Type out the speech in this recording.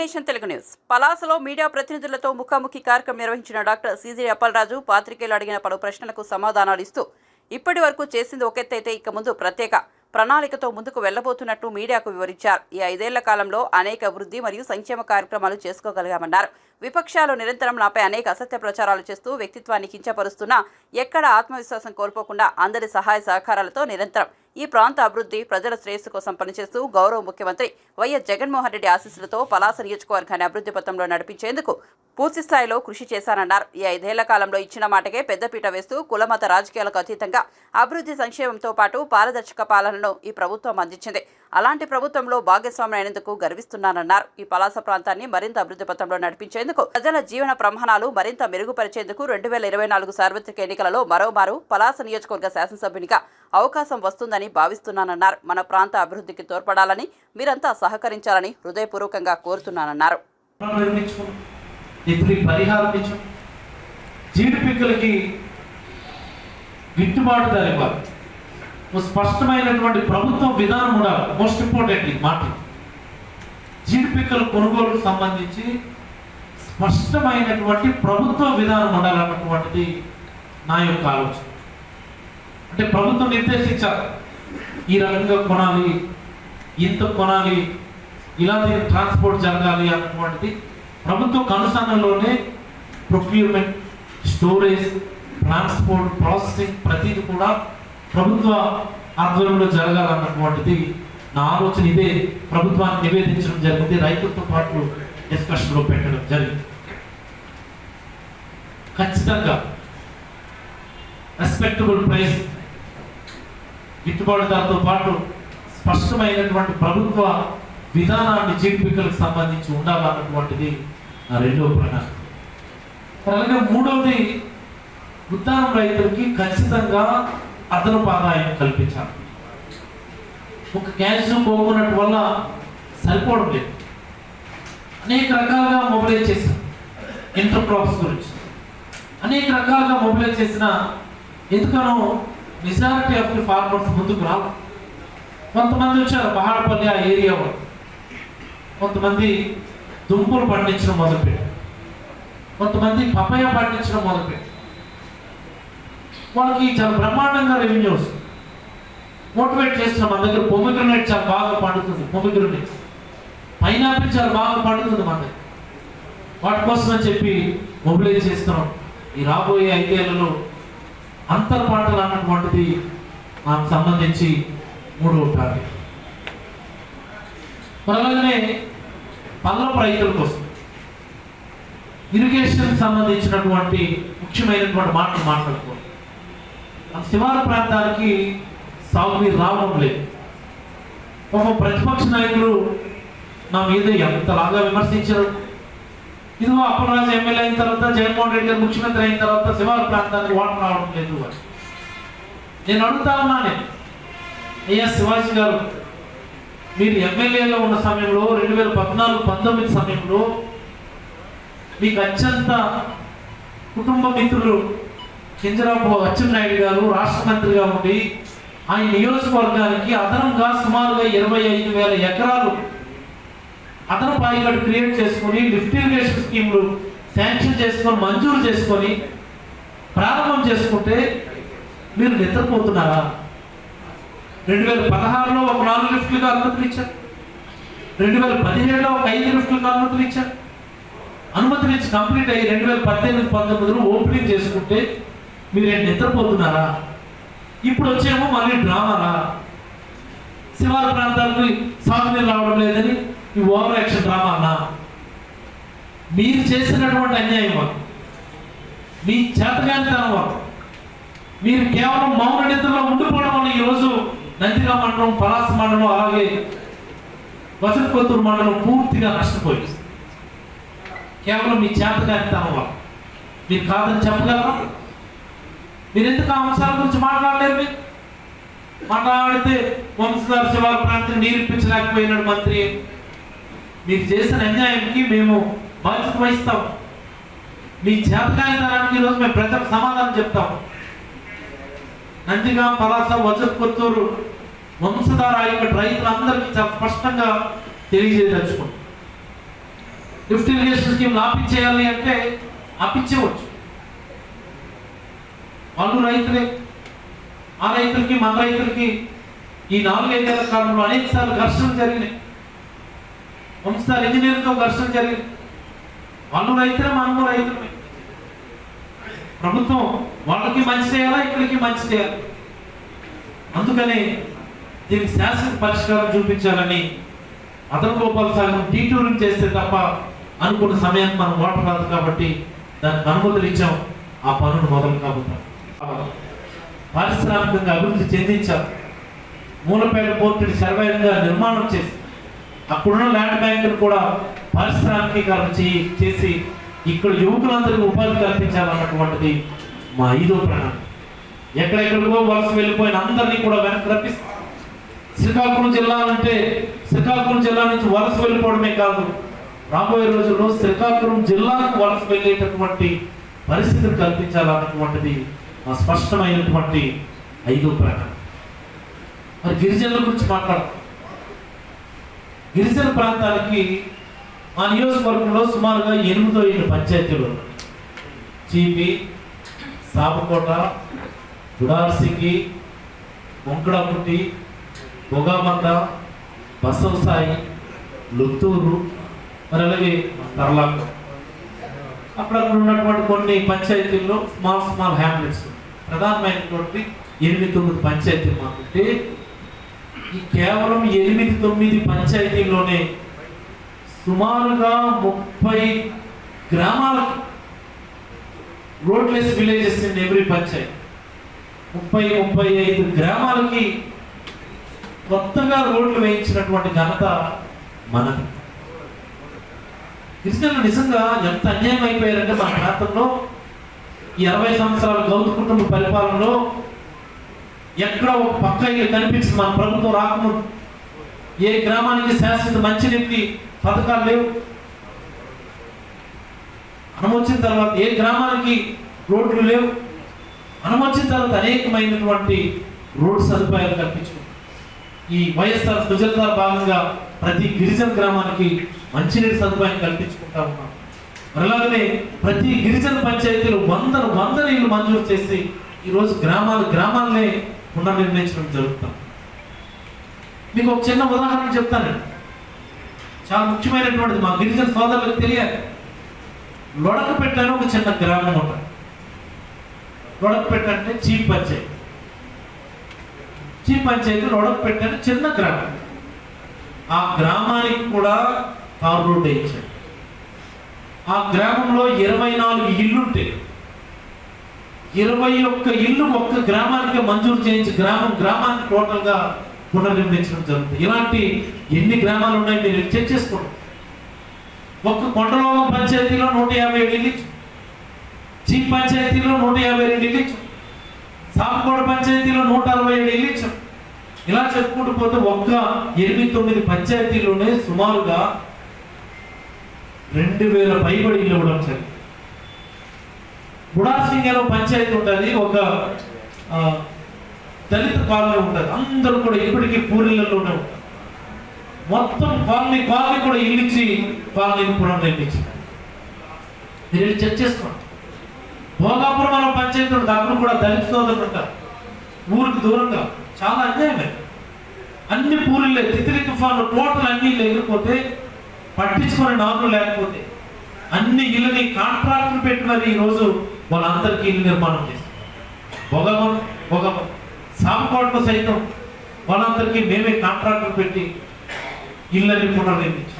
Nation Telugu news. పలాసలో media ప్రతినిధులతో ముఖాముఖి కార్యక్రమం నిర్వహించిన డాక్టర్ సీజీ అప్పలరాజు పాత్రికేయులు అడిగిన పలు ప్రశ్నలకు సమాధానాలు ఇస్తూ ఇప్పటి వరకు చేసింది ఒకెత్తైతే ఇక ముందు ప్రత్యేక ప్రణాళికతో ముందుకు వెళ్ళబోతున్నట్టు మీడియాకు వివరించారు. ఈ ఐదేళ్ళ కాలంలో అనేక అభివృద్ధి మరియు సంక్షేమ కార్యక్రమాలు చేసుకోగలిగామన్నారు. విపక్షాలు నిరంతరం నాపై అనేక అసత్య ప్రచారాలు చేస్తూ వ్యక్తిత్వాన్ని కించపరుస్తున్నా ఎక్కడ ఆత్మవిశ్వాసం కోల్పోకుండా అందరి సహాయ సహకారాలతో నిరంతరం ఈ ప్రాంత అభివృద్ధి ప్రజల శ్రేయస్సు కోసం పనిచేస్తూ గౌరవ ముఖ్యమంత్రి వైఎస్ జగన్మోహన్ రెడ్డి ఆశీస్సులతో పలాస నియోజకవర్గాన్ని అభివృద్ధి పథంలో నడిపించేందుకు పూర్తి స్థాయిలో కృషి చేశానన్నారు. ఈ ఐదేళ్ళ కాలంలో ఇచ్చిన మాటకే పెద్దపీట వేస్తూ కులమత రాజకీయాలకు అతీతంగా అభివృద్ధి సంక్షేమంతో పాటు పారదర్శక పాలన పాలనను ఈ ప్రభుత్వం అందించింది. అలాంటి ప్రభుత్వంలో భాగస్వామి అయినందుకు గర్విస్తున్నానన్నారు. ఈ పలాస ప్రాంతాన్ని మరింత అభివృద్ధి పథంలో నడిపించేందుకు ప్రజల జీవన ప్రమాణాలు మరింత మెరుగుపరిచేందుకు రెండు వేల ఇరవై నాలుగు సార్వత్రిక ఎన్నికలలో మరోమారు పలాస నియోజకవర్గ శాసనసభ్యునిగా అవకాశం వస్తుందని భావిస్తున్నానన్నారు. మన ప్రాంత అభివృద్ధికి తోడ్పడాలని మీరంతా సహకరించాలని హృదయపూర్వకంగా కోరుతున్నానన్నారు. జీడిపిక్కలకి గిట్టుబాటు ధర స్పష్టమైనటువంటి ప్రభుత్వ విధానం ఉండాలి. మోస్ట్ ఇంపార్టెంట్ ఈ మాట. జీడిపిక్కల కొనుగోలుకు సంబంధించి స్పష్టమైనటువంటి ప్రభుత్వ విధానం ఉండాలన్నటువంటిది నా యొక్క ఆలోచన. అంటే ప్రభుత్వం నిర్దేశించాలి. ఈ రకంగా కొనాలి ఇంత కొనాలి ఇలా దీని ట్రాన్స్పోర్ట్ జరగాలి అన్నటువంటిది ప్రభుత్వ కనుసన్నలోనే ప్రొక్యూర్మెంట్ స్టోరేజ్ ట్రాన్స్పోర్ట్ ప్రాసెసింగ్ ప్రతిదీ కూడా ప్రభుత్వ ఆధ్వర్యంలో జరగాలన్నటువంటిది నా ఆలోచన ఇదే. ప్రభుత్వాన్ని నివేదించడం జరిగింది. రైతులతో పాటు డిస్కషన్లో పెట్టడం జరిగింది. ఖచ్చితంగా రెస్పెక్టబుల్ ప్రైస్ గిట్టుబాటు ధరతో పాటు స్పష్టమైనటువంటి ప్రభుత్వ విధానాన్ని జీడిపికలకు సంబంధించి ఉండాలన్నటువంటిది నా రెండవ ప్రణాళిక. అలాగే మూడవది ఉద్దానం రైతులకి ఖచ్చితంగా అదనపు ఆదాయం కల్పించాలి. ఒక క్యాష్ పోకున్నట్టు వల్ల సరిపోవడం లేదు. అనేక రకాలుగా మొబైల్ చేశాం. ఇంటర్ క్రాప్స్ గురించి. అనేక రకాలుగా మొబైల్ చేసిన ఎందుకనో మెజారిటీ ఆఫ్ ది ఫార్మర్స్ ముందుకు రావు కొంతమంది వచ్చారు పహాడపల్లి ఆ ఏరియా వాళ్ళు కొంతమంది దుంపలు పండించడం మొదలుపెట్టారు. కొంతమంది పపయ పండించడం మొదలుపెట్టారు. మనకి చాలా బ్రహ్మాండంగా రెవెన్యూ వస్తుంది. మోటివేట్ చేస్తున్నాం మన దగ్గర పొమిగ్రనేట్ చాలా బాగా పండుతుంది పొమిగ్రనేట్ పైనాపిల్ చాలా బాగా పండుతుంది మన దగ్గర. వాటి కోసం అని చెప్పి మొబిలైజ్ చేస్తున్నాం. ఈ రాబోయే ఐదేళ్ళలో అంతర్ పంటలు అన్నటువంటిది నాకు సంబంధించి మూడవ టార్గెట్ మరి పల్లపు రైతుల కోసం ఇరిగేషన్ సంబంధించినటువంటి ముఖ్యమైనటువంటి మాటలు మాట్లాడుకోవాలి. శివారు ప్రాంతానికి సాగునీరు రావడం లేదు. ఒక ప్రతిపక్ష నాయకులు నా మీద ఎంతలాగా విమర్శించారు. ఇదిగో అప్పలరాజు ఎమ్మెల్యే అయిన తర్వాత జగన్మోహన్ రెడ్డి గారు ముఖ్యమంత్రి అయిన తర్వాత శివారు ప్రాంతానికి వాటర్ రావడం లేదు అని నేను అడుగుతా ఉన్నాను అయ్యా శివాజీ గారు మీరు ఎమ్మెల్యేగా ఉన్న సమయంలో రెండు వేల పద్నాలుగు పంతొమ్మిది సమయంలో మీకు అత్యంత కుటుంబ మిత్రులు కింజరాపు అచ్చెన్నాయుడు గారు రాష్ట్ర మంత్రిగా ఉండి ఆయన నియోజకవర్గానికి అదనంగా సుమారుగా ఇరవై ఐదు వేల ఎకరాలు అదనపు పాయిగడ్ క్రియేట్ చేసుకొని లిఫ్ట్ ఇరిగేషన్ స్కీమ్లు శాంక్షన్ చేసుకొని మంజూరు చేసుకొని ప్రారంభం చేసుకుంటే మీరు నిద్రపోతున్నారా? రెండు వేల పదహారులో ఒక నాలుగు లిఫ్ట్లకు అనుమతులు ఇచ్చారు. రెండు వేల పదిహేడులో ఒక ఐదు లిఫ్ట్లకు అనుమతులు ఇచ్చారు. అనుమతులు ఇచ్చి కంప్లీట్ అయ్యి రెండు వేల పద్దెనిమిది పంతొమ్మిదిలో ఓపెనింగ్ చేసుకుంటే మీరేం నిద్రపోతున్నారా? ఇప్పుడు వచ్చేమో మళ్ళీ డ్రామానా? శివాల ప్రాంతాలకు సాగునీరు రావడం లేదని ఈ ఓవర్ యాక్షన్ డ్రామానా? మీరు చేసినటువంటి అన్యాయం మీ చేతగానితనం మీరు కేవలం మౌన నిద్రలో ఉండిపోవడం వల్ల ఈరోజు నందిగా మండలం పలాస మండలం అలాగే వసంతకొత్తూరు మండలం పూర్తిగా నష్టపోయింది. కేవలం మీ చేతగానితనం వల్ల మీరు కాదని చెప్పగలరా? మీరు ఎందుకు ఆ అంశాల గురించి మాట్లాడలేరు మీరు మాట్లాడితే వంశధార శివాల ప్రాంతం నీరిప్పించలేకపోయినాడు మంత్రి. మీరు చేసిన అన్యాయంకి మేము బాధ్యత వహిస్తాం. మీ చేతకాయతనానికి ఈరోజు మేము ప్రజలకు సమాధానం చెప్తాం. నందిగా పలాస వజర్ కొత్తూరు వంశధార యొక్క రైతులందరికీ చాలా స్పష్టంగా తెలియజేయదలుచుకుంటాం లిఫ్ట్ ఇరిగేషన్ స్కీమ్ ఆపించేయాలి అంటే ఆపించవచ్చు వాళ్ళు రైతులే ఆ రైతులకి మన రైతులకి ఈ నాలుగైదేళ్ళ కాలంలో అనేక సార్లు ఘర్షణలు జరిగినాయి. వంశాల ఇంజనీర్తో ఘర్షణ జరిగింది వాళ్ళు రైతులే మనము రైతులమే. ప్రభుత్వం వాళ్ళకి మంచి చేయాలా ఇక్కడికి మంచి చేయాలి? అందుకని దీనికి శాశ్వత పరిష్కారం చూపించాలని అతను గోపాల సాగర్ డీటూరింగ్ చేస్తే తప్ప అనుకున్న సమయానికి మనం ఓట రాదు కాబట్టి దానికి అనుమతులు ఇచ్చాం. ఆ పనులు మొదలు కాబోతాం. పారిశ్రామికంగా అభివృద్ధి చెందించాం. మూలపేట పోర్టుని సర్వేయంగా నిర్మాణం చేసి అక్కడున్న ల్యాండ్ బ్యాంకును కూడా పారిశ్రామికీకరణ చేయి చేసి ఇక్కడ యువకులందరికీ ఉపాధి కల్పించాలన్నటువంటిది మా ఐదో ప్రణాళిక. ఎక్కడెక్కడికో వలస వెళ్ళిపోయిన అందరినీ కూడా వెనక్కి రప్పిస్తాం. శ్రీకాకుళం జిల్లా అంటే శ్రీకాకుళం జిల్లా నుంచి వలస వెళ్ళిపోవడమే కాదు రాబోయే రోజుల్లో శ్రీకాకుళం జిల్లాకు వలస వెళ్ళేటటువంటి పరిస్థితిని కల్పించాలన్నటువంటిది మా స్పష్టమైనటువంటి ఐదో ప్రకటన. మరి గిరిజనుల గురించి మాట్లాడతాం గిరిజన ప్రాంతాలకి మా నియోజకవర్గంలో సుమారుగా ఎనిమిదో ఏడు పంచాయతీలు చీపి సాపకోట గుడార్సింగి మొంకడపుట్టి బొగామంద బసవసాయి లుత్తూరు మరి అలాగే తర్లాకు. అక్కడక్కడ ఉన్నటువంటి కొన్ని పంచాయతీల్లో స్మాల్ స్మాల్ హ్యామ్లెట్స్ ప్రధానమైనటువంటి ఎనిమిది తొమ్మిది పంచాయతీలు మాకుంటే ఈ కేవలం ఎనిమిది తొమ్మిది పంచాయతీల్లోనే సుమారుగా ముప్పై గ్రామాలకు roadless villages in every panchayat. ముప్పై ముప్పై ఐదు గ్రామాలకి కొత్తగా రోడ్లు వేయించినటువంటి ఘనత మనది. గిరిజనులు నిజంగా ఎంత అన్యాయం అయిపోయారంటే మన ప్రాంతంలో ఈ అరవై సంవత్సరాల గౌతు కుటుంబ పరిపాలనలో ఎక్కడ ఒక పక్క ఇల్లు కనిపించింది మన ప్రభుత్వం రాకముందు. ఏ గ్రామానికి శాశ్వత మంచినీటి పథకాలు లేవు. అనుమతించిన తర్వాత ఏ గ్రామానికి రోడ్లు లేవు. అనుమతించిన తర్వాత అనేకమైనటువంటి రోడ్ సదుపాయాలు కల్పించుకుంటాం ఈ వైఎస్ఆర్ సుజలత భాగంగా ప్రతి గిరిజన గ్రామానికి మంచినీటి సదుపాయం కల్పించుకుంటా ఉన్నాం. అలాగనే ప్రతి గిరిజన పంచాయతీలు వందల వందల ఇల్లు మంజూరు చేసి ఈరోజు గ్రామాలు గ్రామాలనే పునర్నిర్ణయించడం జరుగుతాం మీకు ఒక చిన్న ఉదాహరణ చెప్తానండి చాలా ముఖ్యమైనటువంటిది మా గిరిజన సోదరులకు తెలియాలి. లొడకపెట్ట అని ఒక చిన్న గ్రామం ఉంటుంది లొడకపెట్ట అంటే చీప్ పంచాయతీ. చీప్ పంచాయతీ లొడకపెట్ట చిన్న గ్రామం. ఆ గ్రామానికి కూడా తారు రోడ్డు వేయించాడు ఆ గ్రామంలో ఇరవై నాలుగు ఇల్లుంటే ఇరవై ఒక్క ఇల్లు ఒక్క గ్రామానికి మంజూరు చేయించి గ్రామం గ్రామానికి టోటల్గా పునర్నిర్మించడం జరుగుతుంది. ఇలాంటి ఎన్ని గ్రామాలు ఉన్నాయి మీరు చెక్ చేసుకోండి. ఒక్క కొండలో పంచాయతీలో నూట యాభై ఏడు ఇల్లు చీ చీప్ పంచాయతీలో నూట యాభై రెండు ఇల్లు ఇచ్చు. సాపకోడ పంచాయతీలో నూట అరవై ఏడు ఇల్లు ఇచ్చాం. ఇలా చెప్పుకుంటూ పోతే ఒక్క ఎనిమిది తొమ్మిది పంచాయతీలోనే సుమారుగా రెండు వేల పైబడి ఇల్లు ఇవ్వడం జరిగింది బుడాసింగలో పంచాయతీ ఉంటుంది ఒక ఆ, దళిత కాలనీ ఉంటుంది. అందరూ కూడా ఇప్పటికీ పూరిళ్ళలోనే ఉంటారు మొత్తం కాలనీ కాలనీ కూడా ఇల్లు ఇచ్చి కాలనీని పునర్నిర్మించారు. మీరు వెళ్ళి చెక్ చేసుకోండి. భోగాపురం అనే పంచాయతీ ఉంటుంది అక్కడ కూడా దళిత సోదరులు ఉంటారు. ఊరికి దూరంగా. చాలా అన్యాయమే. అన్ని పూరిళ్ళే తితిలి తుఫాను టోటల్ అన్ని లేకపోతే ఎగిరిపోతే పట్టించుకునే నాదులు లేకపోతే అన్ని ఇళ్ళని కాంట్రాక్టులు పెట్టి మరి ఈరోజు వాళ్ళందరికీ ఇల్లు నిర్మాణం చేస్తారు భోగమం భోగమం సామకోటలో సైతం వాళ్ళందరికీ మేమే కాంట్రాక్టులు పెట్టి ఇళ్ళని పునర్నిర్మించాం.